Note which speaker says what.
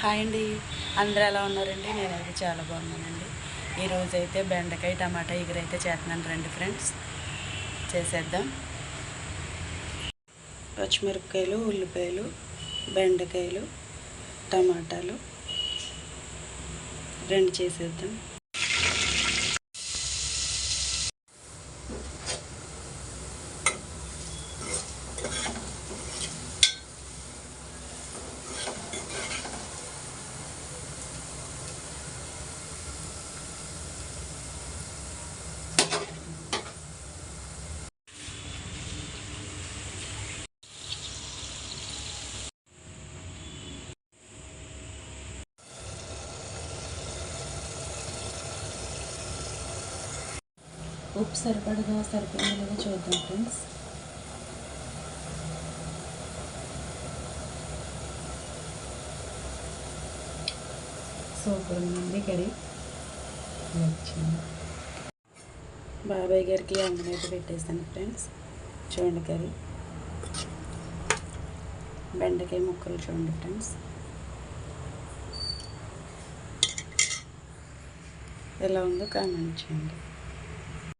Speaker 1: Hi అండి. అందరూ ఎలా ఉన్నారండి? నేనైతే చాలా బాగున్నానండి. ఈరోజైతే అయితే బెండకాయ టమాటా ఎగురైతే చేస్తున్నాను రండి ఫ్రెండ్స్. చేసేద్దాం. పచ్చిమిరపకాయలు ఉల్లిపాయలు బెండకాయలు టమాటాలు. రెండు చేసేద్దాం. ఉప్పు సరిపడగా సరిపోయిందో చూద్దాం ఫ్రెండ్స్. సూపర్ ఉందండి కర్రీ. వచ్చింది బాబాయ్ గారికి అన్నం అయితే పెట్టేస్తాను ఫ్రెండ్స్. చూడండి కర్రీ. బెండకాయ ముక్కలు చూడండి ఫ్రెండ్స్. ఎలా ఉందో కామెంట్ చేయండి.